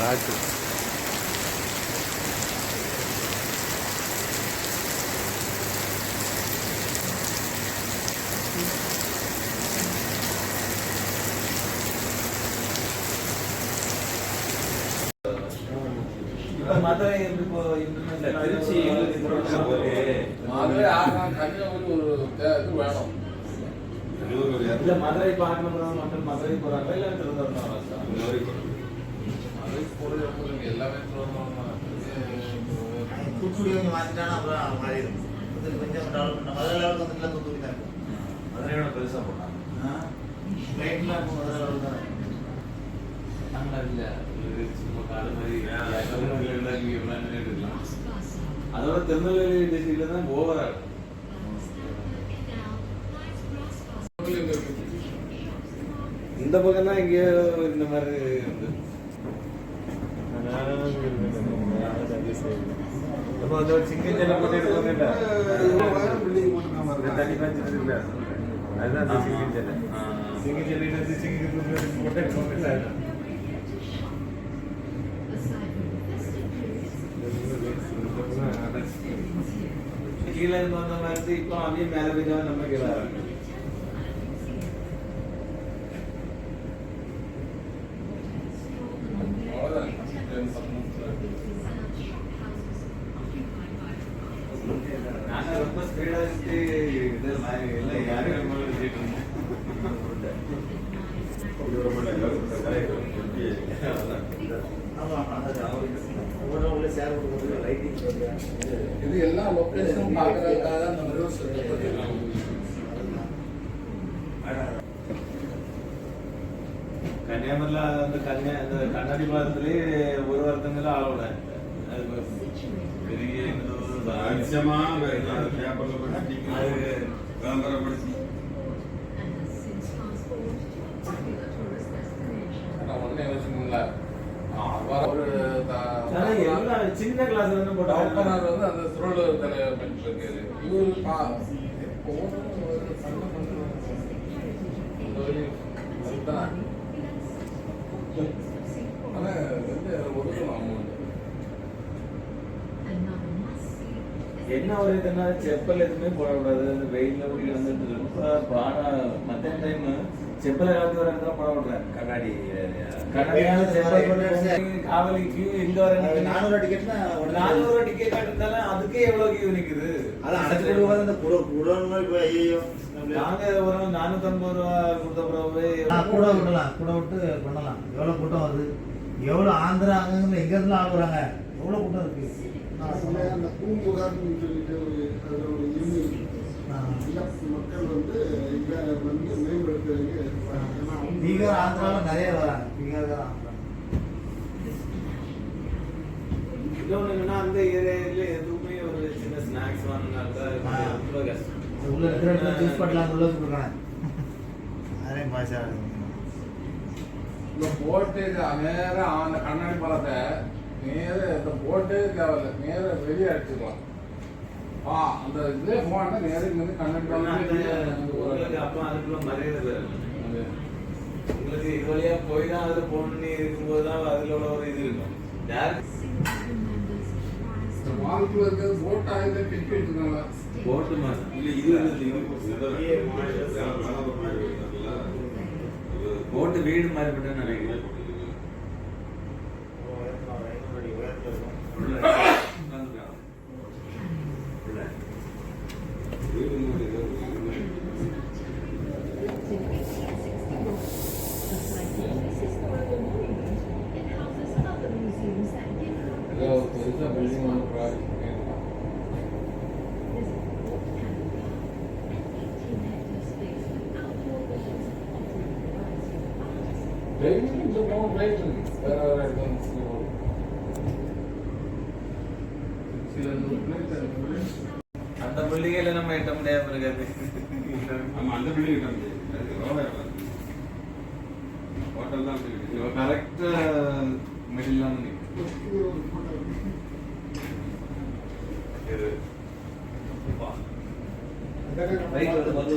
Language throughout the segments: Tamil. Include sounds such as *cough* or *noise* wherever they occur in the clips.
காட்டு மதுரை இப்போ திருச்சி மதுரை ஆகணும் கன்னியாகுமரி ஒரு இது வேணும் இல்ல மதுரை பார்க்கணும் மதுரை போறாங்களா? இல்ல தூத்துக்குடி கொஞ்சம் மாற்றிட்டானா அப்புறம் மாறிடும். கொஞ்சம் டெவலப்மெண்ட் மதுரை லெவலுக்கு வந்துட்டுலாம் தூத்துக்குடி தான் இருக்கும் மதுரையோட பெருசா போட்டாங்க. ஃப்ளைட்லாம் இப்போ மதுரை லெவலுக்கு தான் இருக்கும் அதோட திருநெல்வேலி டிஸ்ட்ரிக்ட்ல தான் ஓவரா இருக்கும் இந்த பக்கம் தான் இங்கே இந்த மாதிரி நம்ம அந்த ஒரு சிங்கிள் ஜெல்ல போட்டு எடுப்பாங்கல்ல இந்த தண்ணி காய்ச்சிட்டு இருக்குல்ல அதுதான் அந்த சிங்கிள் ஜெல்ல சிங்கிள் ஜெல்லிட்டு வந்து சிங்கிள் போட்டு எடுப்பாங்கல்ல அதுதான் கீழே இருந்து வந்த மாதிரி இப்போ அப்படியே மேல போய் நம்ம கீழே வராங்க நாங்க ரொம்ப ஸ்பீடா வச்சு இது மாதிரி இல்லை யாரும் நம்ம வச்சுட்டு இருந்தோம் ஆமாம் அந்த ஒவ்வொரு உள்ள சேர் கொடுக்குறது லைட்டிங் இது எல்லா லொக்கேஷனும் பார்க்கறதுக்காக தான் இந்த மாதிரி ஒரு setup பண்ணிருக்காங்க. கன்னியாகுமரியில் அந்த கண்ணாடி பாலத்திலேயே ஒரு வருத்தங்களும் ஆளோட அது பெரிய அதிகமா பேப்பர்ல போட்டு விளம்பரப்படுத்தி. சின்ன கிளாஸ்ல இருந்து தகப்பனார் வந்து அந்த திருவள்ளுவர் தலையை பண்ணிட்டு இருக்காரு. இவரு *laughs* ஒரு வந்து ஒதுக்கணும் amount. என்ன ஒரு இதுனா செப்பல் எதுவுமே போடக்கூடாது அந்த வெயில்ல ஓடி வந்துட்டு ரொம்ப பாடா மத்தியான டைம் செப்பலை கலந்து வர இடத்துல போட விடுறேன் கண்ணாடி கண்ணாடியான செப்பல் போட்டு காவலி கியூ எங்க வர நானூறு டிக்கெட்னா நானூறு ரூபா டிக்கெட் காட்டுறதால அதுக்கே எவ்வளவு கியூ நிக்குது? அது அடைச்சு அந்த குட இப்போ ஐயோ நாங்க ஒரு நானூத்தம்பது ரூபா கொடுத்த பிறகு கூட விடலாம் கூட விட்டு பண்ணலாம். எவ்வளோ கூட்டம் வருது? எவ்வளோ ஆந்திரா அங்கங்க எங்க இருந்து ஆகுறாங்க எவ்வளோ கூட்டம் இருக்கு? அந்த பூம்புகார்னு சொல்லிட்டு ஒரு அதுல ஒரு யூனியன் ஆ. எல்லா மக்கள் வந்து இங்க வந்து மேம்படுத்துறதுக்கு ஏன்னா அவங்க- பீகார் ஆந்திராவில் நிறைய வராங்க. பீகார் ஆந்திரா. இன்னொன்னு என்னன்னா அந்த ஏரியால எதுவுமே ஒரு சின்ன ஸ்நாக்ஸ் வாங்கினால ரொம்ப கஷ்டம். உள்ள இருக்கிற இடத்துல ஜூஸ் பண்ணலாம் உள்ள கொடுக்குறேன் அதே பாஷா இந்த போட்டு நேரா அந்த கண்ணாடி பழத்தை நேர இந்த போட்டே தேவையில்ல. நேர வெளியே அடிச்சுக்கலாம் ஆ அந்த இதுல போனா நேர பழம் உங்களுக்கு அப்ப அதுக்குள்ள மரியாதை உங்களுக்கு இது வழியா போய் தான் அதுல போகணும்னு இருக்கும்போது தான் அதுல உள்ள ஒரு இது இருக்கும். டேரக்ட் வாழ்க்கையில் இருக்கிறது போட்டா கட்டி வச்சுருக்காங்க. போட்டு மாதிரி இல்ல இது வந்து இது போட்டு வீடு மாதிரி விட்டு நினைக்கிறேன் உள்ள உட்கார்ந்துருக்காங்க. உள்ள. ஏதோ பெருசா பில்டிங் வந்து ப்ராஜெக்ட் ட்ரைவிங் இந்த போகும் ரைட் இருக்கு. வேற வேற இடத்துல சில நூறு பிளேட் அந்த பிள்ளைகளை நம்ம எட்ட முடியாம இருக்காது ஆமா அந்த பில்டிங் ஹோட்டல் தான் கரெக்ட் மிடில் தான். இது. வந்து மது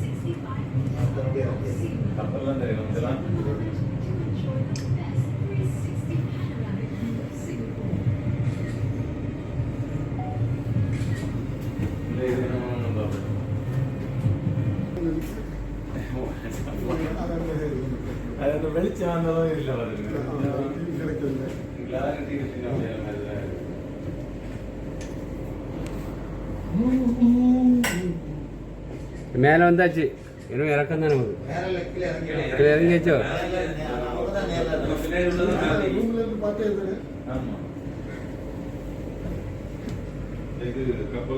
മേലെ വന്നാച്ചു ഇനി ഇറക്കം തന്നെ ഇറങ്ങിച്ചോ കപ്പ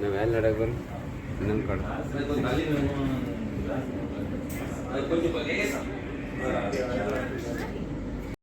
ನಾವು ಎಲ್ಲಿ ನಡೆಗೆ ಬರ್ರಿ? ಇನ್ನೊಂದು ಕಡೆ. ಅದಕ್ಕೆ